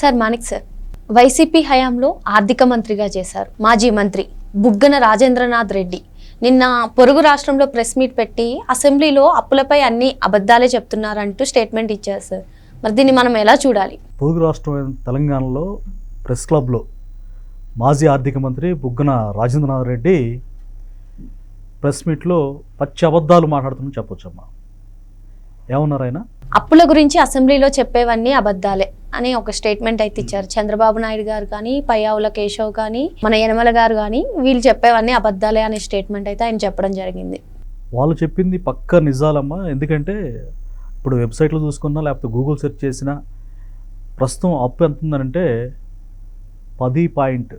Sir Manik sir. YCP హయాంలో ఆర్థిక మంత్రిగా చేశారు మాజీ మంత్రి బుగ్గన రాజేంద్రనాథ్ రెడ్డి. నిన్న పొరుగు రాష్ట్రంలో ప్రెస్ మీట్ పెట్టి అసెంబ్లీలో అప్పులపై అన్ని అబద్ధాలే చెప్తున్నారంటూ స్టేట్మెంట్ ఇచ్చారు సార్. మరి దీన్ని మనం ఎలా చూడాలి? పొరుగు రాష్ట్రమైన తెలంగాణలో ప్రెస్ క్లబ్లో మాజీ ఆర్థిక మంత్రి బుగ్గన రాజేంద్రనాథ్ రెడ్డి ప్రెస్ మీట్లో పచ్చి అబద్ధాలు మాట్లాడుతున్నా చెప్పొచ్చమ్మా. ఏమన్నారు ఆయన? అప్పుల గురించి అసెంబ్లీలో చెప్పేవన్నీ అబద్ధాలే. అని ఒక స్టేట్మెంట్ అయితే ఇచ్చారు. చంద్రబాబు నాయుడు గారు కానీ పయ్యావుల కేశవ్ కానీ మన యనమల గారు కానీ వీళ్ళు చెప్పేవన్నీ అబద్ధాలే అనే స్టేట్మెంట్ అయితే ఆయన చెప్పడం జరిగింది. వాళ్ళు చెప్పింది పక్క నిజాలమ్మా. ఎందుకంటే ఇప్పుడు వెబ్సైట్లో చూసుకున్నా లేకపోతే గూగుల్ సెర్చ్ చేసినా ప్రస్తుతం అప్పు ఎంత ఉందనంటే పది పాయింట్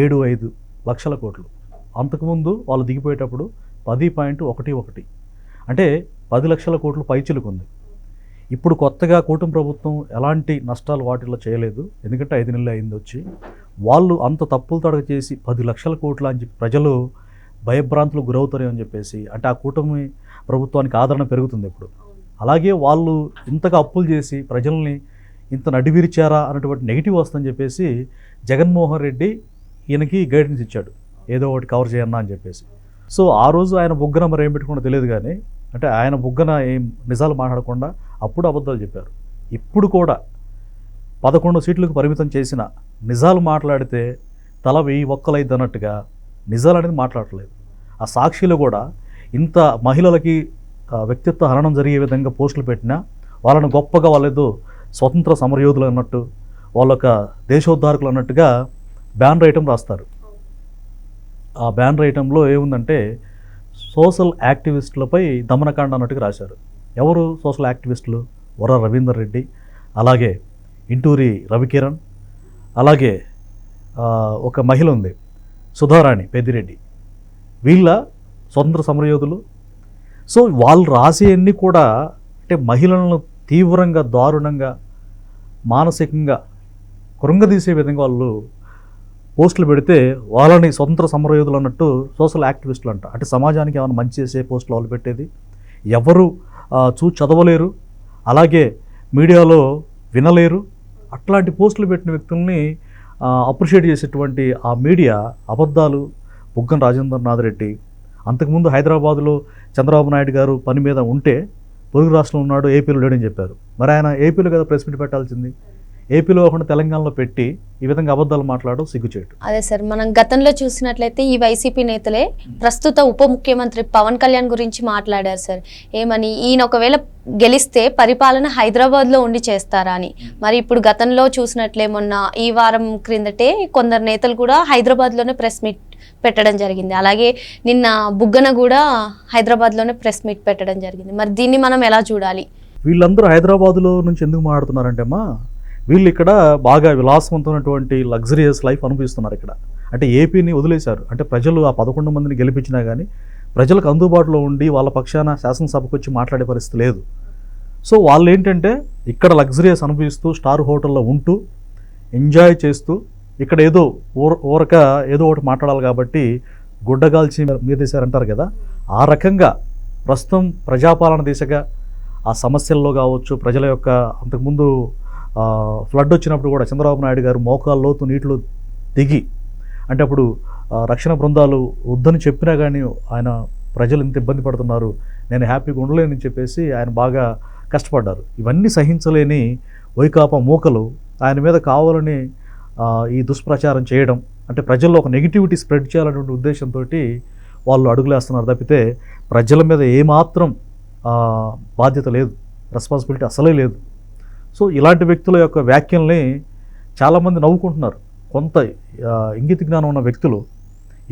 ఏడు ఐదు లక్షల కోట్లు. అంతకుముందు వాళ్ళు దిగిపోయేటప్పుడు పది పాయింట్ ఒకటి ఒకటి. అంటే పది లక్షల కోట్లు పైచిలుకు ఉంది ఇప్పుడు కొత్తగా కూటమి ప్రభుత్వం ఎలాంటి నష్టాలు వాటిల్లో చేయలేదు. ఎందుకంటే ఐదు నెలలు అయింది వచ్చి. వాళ్ళు అంత తప్పులు తడక చేసి పది లక్షల కోట్లు అని చెప్పి ప్రజలు భయభ్రాంతులు గురవుతారని చెప్పేసి అంటే ఆ కూటమి ప్రభుత్వానికి ఆదరణ పెరుగుతుంది ఇప్పుడు. అలాగే వాళ్ళు ఇంతగా అప్పులు చేసి ప్రజల్ని ఇంత నడివిరిచారా అన్నటువంటి నెగిటివ్ వస్తుందని చెప్పేసి జగన్మోహన్ రెడ్డి ఈయనకి గైడెన్స్ ఇచ్చాడు. ఏదో ఒకటి కవర్ చేయన్నా అని చెప్పేసి. సో ఆ రోజు ఆయన బుగ్గన మరి ఏం పెట్టుకున్నా తెలియదు కానీ అంటే ఆయన బుగ్గన ఏం నిజాలు మాట్లాడకుండా అప్పుడు అబద్ధాలు చెప్పారు. ఇప్పుడు కూడా పదకొండు సీట్లకు పరిమితం చేసిన నిజాలు మాట్లాడితే తల వెయ్యి ఒక్కలైద్ది అన్నట్టుగా నిజాలు అనేది మాట్లాడట్లేదు ఆ సాక్షిలో కూడా ఇంత మహిళలకి వ్యక్తిత్వ హరణం జరిగే విధంగా పోస్టులు పెట్టినా వాళ్ళని గొప్పగా వాళ్ళేదో స్వతంత్ర సమరయోధులు అన్నట్టు వాళ్ళొక దేశోద్ధారకులు అన్నట్టుగా బ్యాన్ రైటం రాస్తారు. ఆ బ్యాన్ రైటంలో ఏముందంటే సోషల్ యాక్టివిస్టులపై దమనకాండ అన్నట్టుగా రాశారు. ఎవరు సోషల్ యాక్టివిస్టులు? వర రవీందర్ రెడ్డి అలాగే ఇంటూరి రవికిరణ్ అలాగే ఒక మహిళ ఉంది సుధారాణి పెద్దిరెడ్డి. వీళ్ళ స్వతంత్ర సమరయోధులు. సో వాళ్ళు రాసేవన్నీ కూడా అంటే మహిళలను తీవ్రంగా దారుణంగా మానసికంగా కృంగదీసే విధంగా వాళ్ళు పోస్టులు పెడితే వాళ్ళని స్వతంత్ర సమరయోధులు అన్నట్టు సోషల్ యాక్టివిస్టులు అంట అంటే సమాజానికి ఏమైనా మంచి చేసే పోస్టులు వాళ్ళు పెట్టేది? ఎవరు చూ చదవలేరు అలాగే మీడియాలో వినలేరు. అట్లాంటి పోస్టులు పెట్టిన వ్యక్తుల్ని అప్రిషియేట్ చేసేటువంటి ఆ మీడియా అబద్ధాలు బుగ్గన రాజేంద్రనాథ్ రెడ్డి. అంతకుముందు హైదరాబాదులో చంద్రబాబు నాయుడు గారు పని మీద ఉంటే పొరుగు రాష్ట్రంలో ఉన్నాడు ఏపీలో లేడని చెప్పారు. మరి ఆయన ఏపీలో కదా ప్రెస్ మీట్ పెట్టాల్సింది? ఏపీలో కాకుండా తెలంగాణలో పెట్టి ఈ విధంగా అబద్ధాలు మాట్లాడడం సిగ్గుచేటు. అదే సార్ మనం గతంలో చూసినట్లయితే ఈ వైసీపీ నేతలే ప్రస్తుత ఉప ముఖ్యమంత్రి పవన్ కళ్యాణ్ గురించి మాట్లాడారు సార్. ఏమని ఈయన ఒకవేళ గెలిస్తే పరిపాలన హైదరాబాద్లో ఉండి చేస్తారా అని. మరి ఇప్పుడు గతంలో చూసినట్లే మొన్న ఈ వారం క్రిందటే కొందరు నేతలు కూడా హైదరాబాద్లోనే ప్రెస్ మీట్ పెట్టడం జరిగింది. అలాగే నిన్న బుగ్గన కూడా హైదరాబాద్లోనే ప్రెస్ మీట్ పెట్టడం జరిగింది. మరి దీన్ని మనం ఎలా చూడాలి? వీళ్ళందరూ హైదరాబాదులో నుంచి ఎందుకు మాట్లాడుతున్నారంటే అమ్మా వీళ్ళు ఇక్కడ బాగా విలాసవంతమైనటువంటి లగ్జరియస్ లైఫ్ అనుభవిస్తున్నారు ఇక్కడ. అంటే ఏపీని వదిలేశారు. అంటే ప్రజలు ఆ పదకొండు మందిని గెలిపించినా కానీ ప్రజలకు అందుబాటులో ఉండి వాళ్ళ పక్షాన శాసనసభకు వచ్చి మాట్లాడే పరిస్థితి లేదు. సో వాళ్ళు ఏంటంటే ఇక్కడ లగ్జరియస్ అనుభవిస్తూ స్టార్ హోటల్లో ఉంటూ ఎంజాయ్ చేస్తూ ఇక్కడ ఏదో ఊర ఊరక ఏదో ఒకటి మాట్లాడాలి కాబట్టి గుడ్డగాల్చి మీదేశారంటారు కదా. ఆ రకంగా ప్రస్తుతం ప్రజాపాలన దిశగా ఆ సమస్యల్లో కావచ్చు ప్రజల యొక్క అంతకుముందు ఫ్లడ్ వచ్చినప్పుడు కూడా చంద్రబాబు నాయుడు గారు మోకాలు లోతు నీటిలో దిగి అంటే అప్పుడు రక్షణ బృందాలు వద్దని చెప్పినా కానీ ఆయన ప్రజలు ఇంత ఇబ్బంది పడుతున్నారు నేను హ్యాపీగా ఉండలేనని చెప్పేసి ఆయన బాగా కష్టపడ్డారు. ఇవన్నీ సహించలేని వైకాపా మూకలు ఆయన మీద కావాలని ఈ దుష్ప్రచారం చేయడం అంటే ప్రజల్లో ఒక నెగిటివిటీ స్ప్రెడ్ చేయాలనే ఉద్దేశంతో వాళ్ళు అడుగులేస్తున్నారు తప్పితే ప్రజల మీద ఏమాత్రం బాధ్యత లేదు. రెస్పాన్సిబిలిటీ అసలే లేదు. సో ఇలాంటి వ్యక్తుల యొక్క వ్యాఖ్యల్ని చాలామంది నవ్వుకుంటున్నారు. కొంత ఇంగిత జ్ఞానం ఉన్న వ్యక్తులు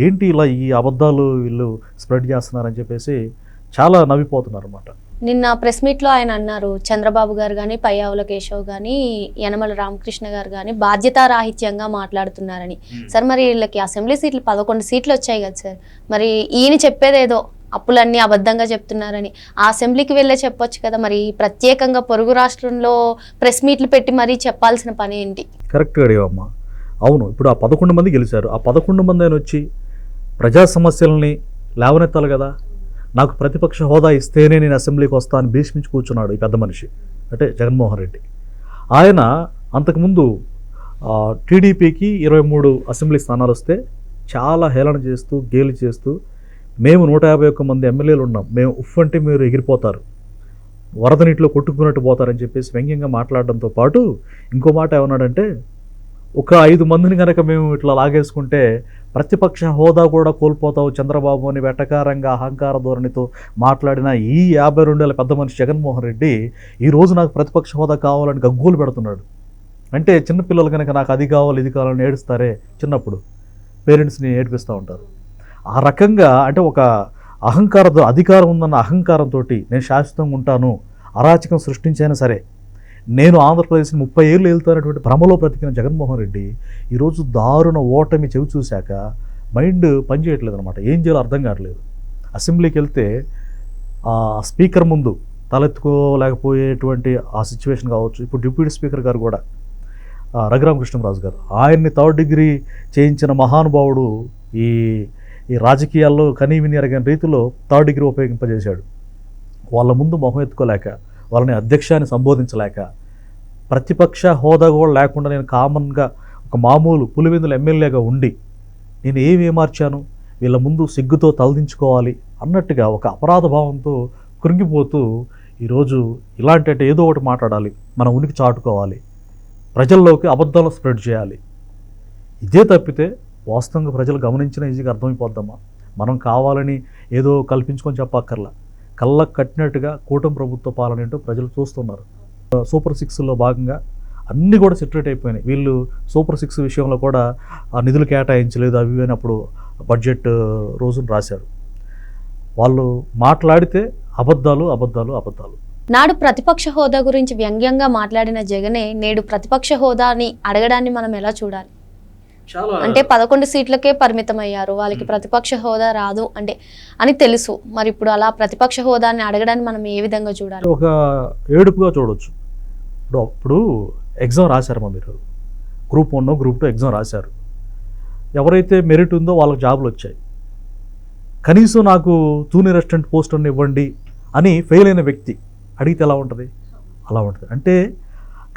ఏంటి ఇలా ఈ అబద్ధాలు వీళ్ళు స్ప్రెడ్ చేస్తున్నారని చెప్పేసి చాలా నవ్విపోతున్నారు అనమాట నిన్న ప్రెస్ మీట్లో ఆయన అన్నారు చంద్రబాబు గారు కానీ పయ్యావుల కేశవ్ కానీ యనమల రామకృష్ణ గారు కానీ బాధ్యతారాహిత్యంగా మాట్లాడుతున్నారని. సార్ మరి వీళ్ళకి అసెంబ్లీ సీట్లు పదకొండు సీట్లు వచ్చాయి కదా సార్. మరి ఈయన చెప్పేదేదో అప్పులన్నీ అబద్ధంగా చెప్తున్నారని. ఆ అసెంబ్లీకి వెళ్ళే చెప్పొచ్చు కదా మరి. ప్రత్యేకంగా పొరుగు రాష్ట్రంలో ప్రెస్ మీట్లు పెట్టి మరీ చెప్పాల్సిన పని ఏంటి? కరెక్ట్గా అడిగావమ్మా. అవును ఇప్పుడు ఆ పదకొండు మంది గెలిచారు. ఆ పదకొండు మంది ఆయన వచ్చి ప్రజా సమస్యల్ని లేవనెత్తాలి కదా. నాకు ప్రతిపక్ష హోదా ఇస్తేనే నేను అసెంబ్లీకి వస్తాను భీష్మించి కూర్చున్నాడు ఈ పెద్ద మనిషి అంటే జగన్మోహన్ రెడ్డి. ఆయన అంతకుముందు టీడీపీకి ఇరవై మూడు అసెంబ్లీ స్థానాలు వస్తే చాలా హేళన చేస్తూ గేలి చేస్తూ మేము నూట యాభై ఒక్క మంది ఎమ్మెల్యేలు ఉన్నాం మేము ఉఫ్ అంటే మీరు ఎగిరిపోతారు వరద నీటిలో కొట్టుకున్నట్టు పోతారని చెప్పేసి వ్యంగ్యంగా మాట్లాడడంతో పాటు ఇంకో మాట ఏమన్నాడంటే ఒక ఐదు మందిని కనుక మేము ఇట్లా లాగేసుకుంటే ప్రతిపక్ష హోదా కూడా కోల్పోతావు చంద్రబాబు అని వెటకారంగా అహంకార ధోరణితో మాట్లాడిన ఈ యాభై రెండేళ్ళ పెద్ద మనిషి జగన్మోహన్ రెడ్డి ఈరోజు నాకు ప్రతిపక్ష హోదా కావాలని గగ్గోలు పెడుతున్నాడు. అంటే చిన్నపిల్లలు కనుక నాకు అది కావాలి ఇది కావాలని ఏడుస్తారే చిన్నప్పుడు. పేరెంట్స్ని ఏడిపిస్తూ ఉంటారు. ఆ రకంగా అంటే ఒక అహంకార అధికారం ఉందన్న అహంకారంతో నేను శాశ్వతంగా ఉంటాను అరాచకం సృష్టించైనా సరే నేను ఆంధ్రప్రదేశ్ని ముప్పై ఏళ్ళు వెళ్తానటువంటి భ్రమలో బ్రతికిన జగన్మోహన్ రెడ్డి ఈరోజు దారుణ ఓటమి చెవి చూశాక మైండ్ పనిచేయట్లేదు అనమాట ఏం చేయాలో అర్థం కావట్లేదు. అసెంబ్లీకి వెళ్తే ఆ స్పీకర్ ముందు తలెత్తుకోలేకపోయేటువంటి ఆ సిచ్యువేషన్ కావచ్చు. ఇప్పుడు డిప్యూటీ స్పీకర్ గారు కూడా ఆ, రఘురామకృష్ణరాజు గారు ఆయన్ని థర్డ్ డిగ్రీ చేయించిన మహానుభావుడు ఈ ఈ రాజకీయాల్లో కనీవిని అరగని రీతిలో థర్డ్ డిగ్రీ ఉపయోగింపజేశాడు. వాళ్ళ ముందు మొహం ఎత్తుకోలేక వాళ్ళని అధ్యక్షాన్ని సంబోధించలేక ప్రతిపక్ష హోదా కూడా లేకుండా నేను కామన్గా ఒక మామూలు పులివెందుల ఎమ్మెల్యేగా ఉండి నేను ఏమి ఏమార్చాను? వీళ్ళ ముందు సిగ్గుతో తలదించుకోవాలి అన్నట్టుగా ఒక అపరాధ భావంతో కృంగిపోతూ ఈరోజు ఇలాంటి అంటే ఏదో ఒకటి మాట్లాడాలి మన ఉనికి చాటుకోవాలి ప్రజల్లోకి అబద్ధాలు స్ప్రెడ్ చేయాలి. ఇదే తప్పితే వాస్తవంగా ప్రజలు గమనించిన ఈజీగా అర్థమైపోద్దమ్మా. మనం కావాలని ఏదో కల్పించుకొని చెప్పక్కర్లా. కళ్ళకు కట్టినట్టుగా కూటమి ప్రభుత్వ పాలన ఏంటో ప్రజలు చూస్తున్నారు. సూపర్ సిక్స్లో భాగంగా అన్నీ కూడా సెటరేట్ అయిపోయినాయి. వీళ్ళు సూపర్ సిక్స్ విషయంలో కూడా ఆ నిధులు కేటాయించలేదు అవి అని అప్పుడు బడ్జెట్ రోజును రాశారు. వాళ్ళు మాట్లాడితే అబద్ధాలు అబద్ధాలు అబద్ధాలు. నాడు ప్రతిపక్ష హోదా గురించి వ్యంగ్యంగా మాట్లాడిన జగనే నేడు ప్రతిపక్ష హోదాని అడగడాన్ని మనం ఎలా చూడాలి? అంటే పదకొండు సీట్లకే పరిమితం అయ్యారు వాళ్ళకి ప్రతిపక్ష హోదా రాదు అంటే అని తెలుసు. మరి ఇప్పుడు అలా ప్రతిపక్ష హోదాని అడగడాన్ని మనం ఏ విధంగా చూడాలి? ఒక ఏడుపుగా చూడొచ్చు. ఇప్పుడు అప్పుడు ఎగ్జామ్ రాశారమ్మా మీరు. Group one group two exam రాశారు. ఎవరైతే మెరిట్ ఉందో వాళ్ళకి జాబులు వచ్చాయి. కనీసం నాకు జూనియర్ అసిస్టెంట్ పోస్ట్ అన్న ఇవ్వండి అని ఫెయిల్ అయిన వ్యక్తి అడిగితే ఎలా ఉంటుంది? అలా ఉంటుంది. అంటే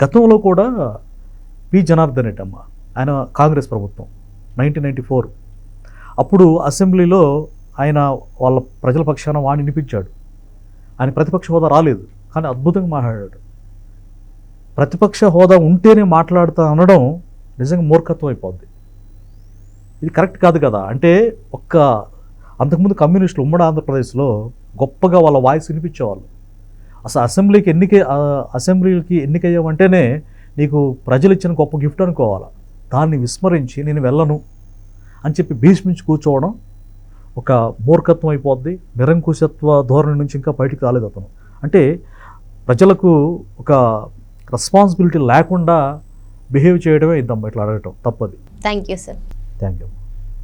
గతంలో కూడా పి. జనార్దన్ రెడ్డి అమ్మ ఆయన కాంగ్రెస్ ప్రభుత్వం నైన్టీన్ నైంటీ ఫోర్ అప్పుడు అసెంబ్లీలో ఆయన వాళ్ళ ప్రజల పక్షాన వాణి వినిపించాడు ఆయన ప్రతిపక్ష హోదా రాలేదు కానీ అద్భుతంగా మాట్లాడాడు. ప్రతిపక్ష హోదా ఉంటేనే మాట్లాడుతా అనడం నిజంగా మూర్ఖత్వం అయిపోద్ది. ఇది కరెక్ట్ కాదు కదా? అంటే ఒక్క అంతకుముందు కమ్యూనిస్టులు ఉమ్మడి ఆంధ్రప్రదేశ్లో గొప్పగా వాళ్ళ వాయిస్ వినిపించేవాళ్ళు. అసలు అసెంబ్లీకి ఎన్నిక ఆ, అసెంబ్లీకి ఎన్నికయ్యామంటేనే నీకు ప్రజలు ఇచ్చిన గొప్ప గిఫ్ట్ అనుకోవాలా? దాన్ని విస్మరించి నేను వెళ్ళను అని చెప్పి భీష్మించి కూర్చోవడం ఒక మూర్ఖత్వం అయిపోద్ది నిరంకుశత్వ ధోరణి నుంచి ఇంకా బయటికి రాలేదు అతను. అంటే ప్రజలకు ఒక రెస్పాన్సిబిలిటీ లేకుండా బిహేవ్ చేయడమే ఇద్దాం ఇట్లా అడగటం తప్పది. Thank you sir thank you